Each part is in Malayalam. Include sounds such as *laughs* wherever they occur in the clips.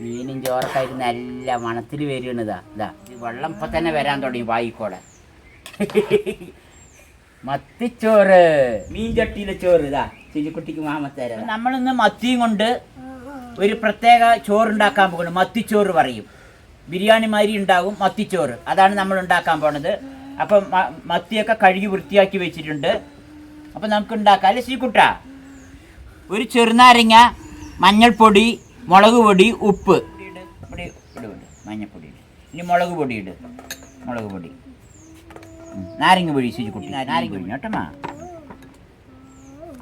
മീനും ചോറൊക്കെ നല്ല മണത്തിൽ വരുന്നതാ ഇതാ. ഇത് വെള്ളം ഇപ്പം തന്നെ വരാൻ തുടങ്ങി വായിക്കോടെ. മത്തിച്ചോറ്. മീൻ ചട്ടിയിലെ ചോറ് ഇതാ. ചിരിക്കുട്ടിക്ക് മാമത്തേര നമ്മളിന്ന് മത്തിയും കൊണ്ട് ഒരു പ്രത്യേക ചോറുണ്ടാക്കാൻ പോകുന്നു മത്തിച്ചോറ് പറയും. ബിരിയാണി മാതിരി ഉണ്ടാകും മത്തിച്ചോറ്. അതാണ് നമ്മൾ ഉണ്ടാക്കാൻ പോണത്. അപ്പം മത്തിയൊക്കെ കഴുകി വൃത്തിയാക്കി വെച്ചിട്ടുണ്ട്. അപ്പം നമുക്ക് ഉണ്ടാക്കാം. അല്ലേ ശ്രീകുട്ട? ഒരു ചെറുനാരങ്ങ മഞ്ഞൾപ്പൊടി മുളക് പൊടി ഉപ്പ്. മഞ്ഞപ്പൊടി ഇട്. മഞ്ഞൾപ്പൊടി ഇനി മുളക് പൊടി ഇട്. മുളക് പൊടി. നാരങ്ങ പൊടി ശുചിക്കുട്ടി നാരങ്ങ പൊടി. കേട്ടമ്മ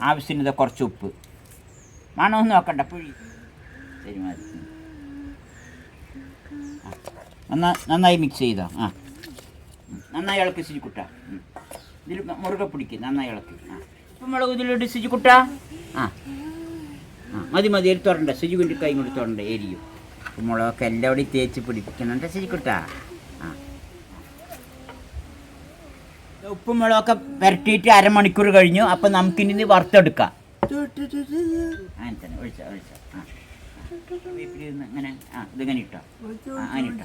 ആവശ്യത്തിന് കുറച്ച് ഉപ്പ്. മണമൊന്നും നോക്കണ്ട പുഴി. ശരി മതി. നന്നായി മിക്സ് ചെയ്തോ. ആ. നന്നായി ഇളക്കി കുട്ട. ഇതിൽ മുറുകെ പിടിക്കും നന്നായി ഇളക്ക്. ആ. ഇപ്പം മുളക് ഇതിലിട്ട് ശുചി കുട്ട. ആ. മതി മതി ഒരു തുറണ്ട ശുചിക്കുട്ടി കൈ കൊണ്ട് തുറണ്ട എരിയും. മുളകൊക്കെ എല്ലാവിടെയും തേച്ച് പിടിപ്പിക്കണുണ്ട് ശുചിക്കുട്ട ആ. ഉപ്പും മുളകൊക്കെ പുരട്ടിയിട്ട് അരമണിക്കൂർ കഴിഞ്ഞു. അപ്പം നമുക്കിനി വറുത്തെടുക്കാം. ഇതിങ്ങനെ ഇട്ടോ. ആ ഇട്ടോ.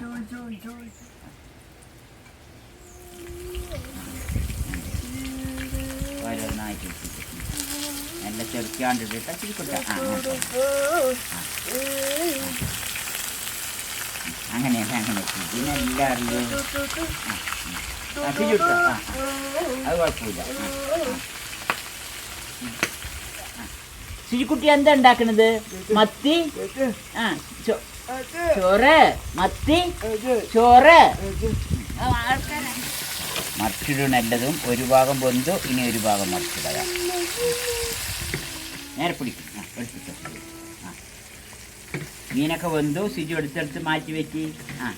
നല്ല ചെറുക്കാണ്ട് ഇട്ടിട്ട് ആ അങ്ങനെയല്ല അങ്ങനെ. ഇതിനെല്ലാം അറിയോ ആ. അത് കുഴപ്പമില്ല. ശിരിക്കുട്ടി എന്താ ഉണ്ടാക്കണത്? മത്തി? ആ ചോറ്? മത്തി? ചോറ്? ആ, മറിച്ചിടണല്ലതും ഒരു ഭാഗം പൊന്തു ഇനി ഒരു ഭാഗം മറിച്ചിടുക. നേരെ പിടിക്കും. ആ എടുത്തിട്ട് ആ. മീനൊക്കെ വെന്തു. സിജു എടുത്തെടുത്ത് മാറ്റി വെച്ച് ആ.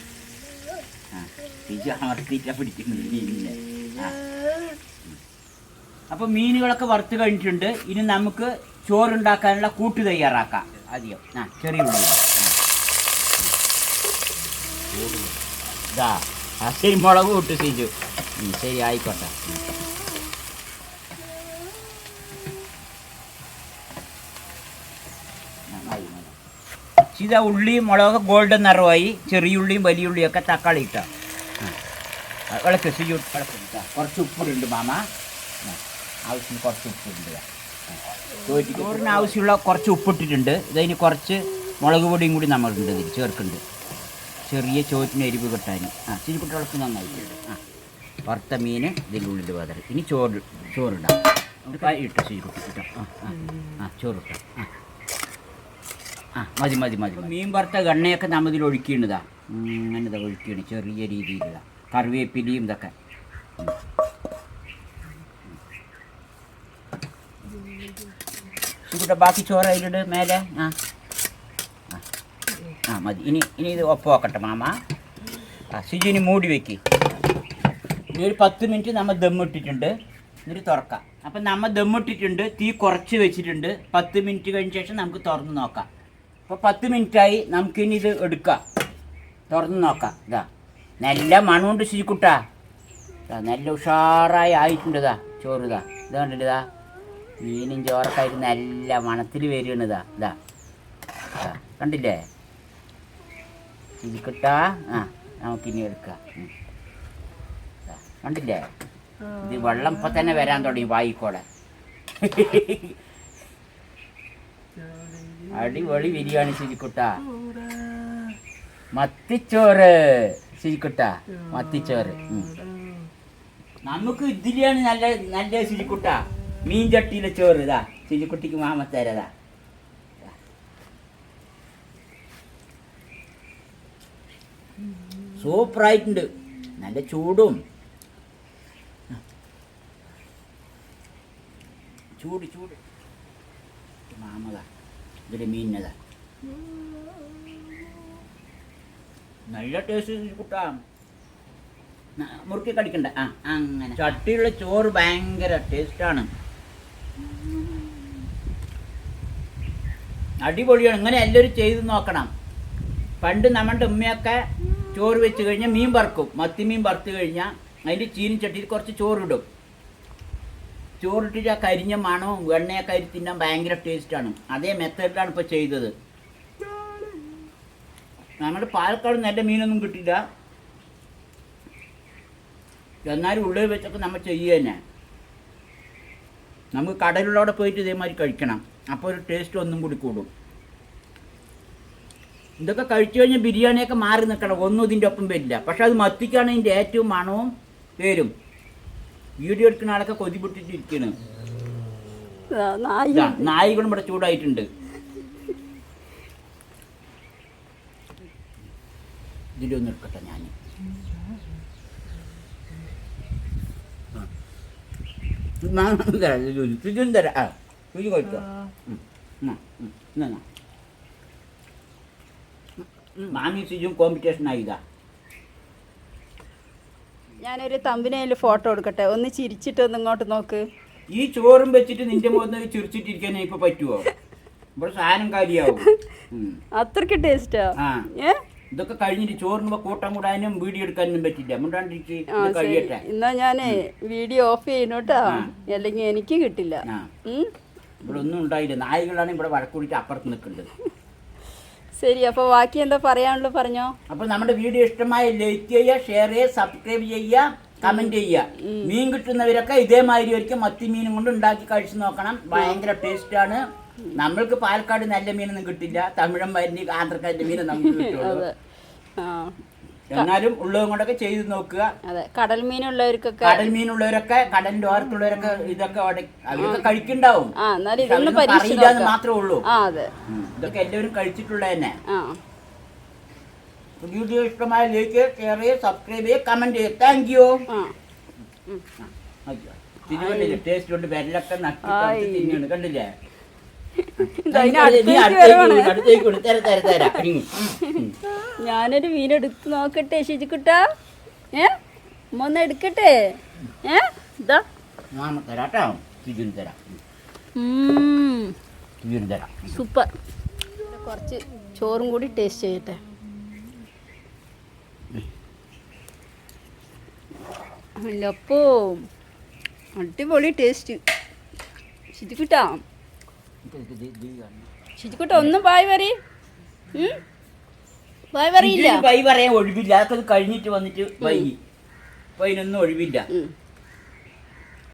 ആ. സിജു അമർത്തിയിട്ടാണ് പിടിക്കുന്നത് മീനിനെ. ആ. അപ്പോൾ മീനുകളൊക്കെ വറുത്ത് കഴിഞ്ഞിട്ടുണ്ട്. ഇനി നമുക്ക് ചോറുണ്ടാക്കാനുള്ള കൂട്ട് തയ്യാറാക്കാം. ആദ്യം. ആ ചെറിയ ഉള്ളി. ഇതാ. ആ ശരി മുളക് കൂട്ട് സിജു. ശരി ആയിക്കോട്ടെ. ഇതാ ഉള്ളിയും മുളക് ഗോൾഡൻ നിറമായി ചെറിയ ഉള്ളിയും വലിയ ഉള്ളിയൊക്കെ തക്കാളി ഇട്ടാ. വിളക്ക് സിജു വിളക്ക് ഇട്ടാ. കുറച്ച് ഉപ്പിടുണ്ട് മാമ. ആവശ്യത്തിന് കുറച്ച് ഉപ്പിടുണ്ട് ചോറിന് ആവശ്യമുള്ള കുറച്ച് ഉപ്പിട്ടിട്ടുണ്ട്. ഇതിന് കുറച്ച് മുളക് പൊടിയും കൂടി നമ്മളുണ്ട് ഇതിൽ ചേർക്കുന്നുണ്ട്. ചെറിയ ചോറ്റിന് എരിവ് കിട്ടാൻ. ആ ചിരിക്കുട്ടികൾക്ക് നന്നായിട്ടുണ്ട് ആ വറുത്ത മീൻ ഇതിന്റെ ഉള്ളിൽ പതറി ഇനി ചോറ് ചോറിടാം. ഇട്ട് ചിരിക്കുട്ടി ഇട്ടോ. ആ ആ ചോറിട്ടോ. ആ. മതി മതി മതി. മീൻ വറുത്ത എണ്ണയൊക്കെ നമ്മൾ ഇതിൽ ഒഴുക്കിയിണതാ അങ്ങനെ ഇതാ ഒഴുക്കിയാണ് ചെറിയ രീതിയിലുള്ള കറിവേപ്പിലയും ഇതൊക്കെ. ബാക്കി ചോറ് അതിലിട് മേലെ. ആ ആ. മതി. ഇനി ഇനി ഇത് ഒപ്പമാക്കട്ടെ മാമ. ആ സിജുവിന് മൂടി വെക്ക്. ഇനി ഒരു പത്ത് മിനിറ്റ് നമ്മൾ ദമ്മിട്ടിട്ടുണ്ട് എന്നിട്ട് തുറക്കാം. അപ്പം നമ്മൾ ദമ്മിട്ടിട്ടുണ്ട് തീ കുറച്ച് വെച്ചിട്ടുണ്ട്. പത്ത് മിനിറ്റ് കഴിഞ്ഞ ശേഷം നമുക്ക് തുറന്ന് നോക്കാം. അപ്പോൾ പത്ത് മിനിറ്റായി നമുക്കിനി ഇത് എടുക്കാം. തുറന്ന് നോക്കാം. ഇതാ. നല്ല മണമുണ്ട് ശുചിക്കുട്ടാ നല്ല ഉഷാറായി ആയിട്ടുണ്ട് ഇതാ ചോറ് ഇതാ. ഇത് കണ്ടിട്ട് ഇതാ? മീനും ചോറൊക്കെ നല്ല മണത്തിൽ വരികയാണ് ഇതാ. ഇതാ. കണ്ടില്ലേ? ശുചിക്കുട്ടാ ആ നമുക്കിനി എടുക്കാം. കണ്ടില്ലേ? ഇത് വെള്ളം ഇപ്പൊ തന്നെ വരാൻ തുടങ്ങി വായിക്കോടെ. അടിപൊളി ബിരിയാണി ശരിക്കുട്ട. മത്തിച്ചോറ് ശരിക്കുട്ട. മത്തിച്ചോറ്. നമുക്ക് ഇതിലാണ് നല്ല നല്ല ശരിക്കുട്ട. മീൻ ചട്ടിയിലെ ചോറ് ഇതാ. ശരിക്കുട്ടിക്ക് മാമത്തേരതാ സൂപ്പറായിട്ടുണ്ട്. നല്ല ചൂടും. ചൂട് ചൂട്. മാമത. ഇതിൽ മീനതാ നല്ല ടേസ്റ്റ് കുട്ടാ. മുറുക്കി കടിക്കണ്ട. ആ അങ്ങനെ. ചട്ടിയുള്ള ചോറ് ഭയങ്കര ടേസ്റ്റാണ് അടിപൊളിയാണ്. ഇങ്ങനെ എല്ലാവരും ചെയ്ത് നോക്കണം. പണ്ട് നമ്മുടെ ഉമ്മയൊക്കെ ചോറ് വെച്ച് കഴിഞ്ഞാൽ മീൻ വറുക്കും. മത്തി മീൻ വറുത്ത് കഴിഞ്ഞാൽ അതിന്റെ ചീനി ചട്ടിയിൽ കുറച്ച് ചോറിടും ചോറിട്ടിട്ട് ആ കരിഞ്ഞ മണവും വെണ്ണയൊക്കെ അരി തിന്നാൻ ഭയങ്കര ടേസ്റ്റാണ് അതേ മെത്തേഡിലാണ് ഇപ്പോൾ ചെയ്തത്. നമ്മുടെ പാലക്കാട് നല്ല മീനൊന്നും കിട്ടില്ല എന്നാലും ഉള്ളിൽ വെച്ചൊക്കെ നമ്മൾ ചെയ്യുക തന്നെ. നമുക്ക് കടലിലൂടെ പോയിട്ട് ഇതേമാതിരി കഴിക്കണം. അപ്പോൾ ഒരു ടേസ്റ്റ് ഒന്നും കൂടി കൂടും. ഇതൊക്കെ കഴിച്ചു കഴിഞ്ഞാൽ ബിരിയാണിയൊക്കെ മാറി നിൽക്കണം. ഒന്നും ഇതിന്റെ ഒപ്പം വരില്ല. പക്ഷെ അത് മത്തിക്കാണ് ഇതിന്റെ ഏറ്റവും മണവും പേരും. വീഡിയോ എടുക്കുന്ന ആളൊക്കെ കൊതിപൊട്ടിട്ടിരിക്കണ് നായികളും ഇവിടെ ചൂടായിട്ടുണ്ട്. ഇതിലൊന്നും എടുക്കട്ടെ ഞാൻ ചുറ്റും തരാം. ആ ചുജു കഴിച്ചോ മാമി സിജും കോമ്പറ്റീഷൻ ആയിതാ ഞാനൊരു തമ്പിനയിൽ ഫോട്ടോ എടുക്കട്ടെ? ഒന്ന് ചിരിച്ചിട്ട് ഒന്ന് ഇങ്ങോട്ട് നോക്ക്. ഈ ചോറും വെച്ചിട്ട് നിന്റെ മുഖത്ത് ചിരിച്ചിട്ടിരിക്കാൻ ഇപ്പൊ പറ്റുമോ ഇവിടെ സാധനം കാര്യാവും *laughs* അത്രയ്ക്ക് ടേസ്റ്റാ ഇതൊക്കെ കഴിഞ്ഞിട്ട് ചോറിന് കൂട്ടം കൂടാനും വീഡിയോ എടുക്കാനും പറ്റില്ല. മുണ്ടാണ്ടിരിച്ച് കഴിയട്ടെ. എന്നാ ഞാനേ വീഡിയോ ഓഫ് ചെയ്യണോട്ടാ അല്ലെങ്കിൽ എനിക്ക് കിട്ടില്ല? ഇവിടെ ഒന്നും ഉണ്ടായില്ല. നായകളാണ് ഇവിടെ വഴക്കൂടിയിട്ട് അപ്പുറത്ത് നിൽക്കുന്നത്. ശരി അപ്പൊ ബാക്കി എന്താ പറയാനുള്ളൂ പറഞ്ഞോ? അപ്പോൾ നമ്മുടെ വീഡിയോ ഇഷ്ടമായി ലൈക്ക് ചെയ്യുക ഷെയർ ചെയ്യുക സബ്സ്ക്രൈബ് ചെയ്യുക കമന്റ് ചെയ്യുക. മീൻ കിട്ടുന്നവരൊക്കെ ഇതേമാതിരി ഒരിക്കൽ മത്തി മീനും കൊണ്ട് ഉണ്ടാക്കി കഴിച്ചു നോക്കണം. ഭയങ്കര ടേസ്റ്റ് ആണ്. നമ്മൾക്ക് പാലക്കാട് നല്ല മീനൊന്നും കിട്ടില്ല. തമിഴന്മാരിന് ആന്ധ്രക്കാരുടെ മീനും നമുക്ക് *laughs* കിട്ടുള്ളൂ. എന്നാലും ഉള്ളതും കൊണ്ടൊക്കെ ചെയ്ത് നോക്കുക. അതെ കടൽ മീനുള്ളവർക്കൊക്കെ കടൽ മീനുള്ളവരൊക്കെ കടലിന്റെ ഓരത്തുള്ളവരൊക്കെ ഇതൊക്കെ അവിടെ അവരൊക്കെ കഴിക്കണ്ടാവും. നോക്കാം മാത്രമേ ഉള്ളൂ. ഇതൊക്കെ എല്ലാവരും കഴിച്ചിട്ടുള്ള തന്നെ. വീഡിയോ ഇഷ്ടമായ ലൈക്ക് ഷെയർ ചെയ്യുക സബ്സ്ക്രൈബ് ചെയ്യുക കമന്റ് ചെയ്യുക താങ്ക് യു ആ ടേസ്റ്റ് കൊണ്ട് വിരലൊക്കെ നഷ്ടം ആയി. തിന്നാണ്. കണ്ടില്ലേ? ഞാനൊരു മീൻ എടുത്ത് നോക്കട്ടെ ശിജിക്കുട്ട. ഏ? അമ്മ ഒന്ന് എടുക്കട്ടെ. ഏ? ഇതാ. സൂപ്പർ. കുറച്ച് ചോറും കൂടി ടേസ്റ്റ് ചെയ്യട്ടെ. അല്ലപ്പോ അടിപൊളി ടേസ്റ്റ് ശിജിക്കുട്ടാ. ശിജിക്കുട്ട ഒന്നും പായ് പറ പായ് പറയില്ല പായ് പറയാൻ ഒഴിവില്ല. അതൊക്കെ കഴിഞ്ഞിട്ട് വന്നിട്ട് വൈകി. അപ്പൊ അതിനൊന്നും ഒഴിവില്ല.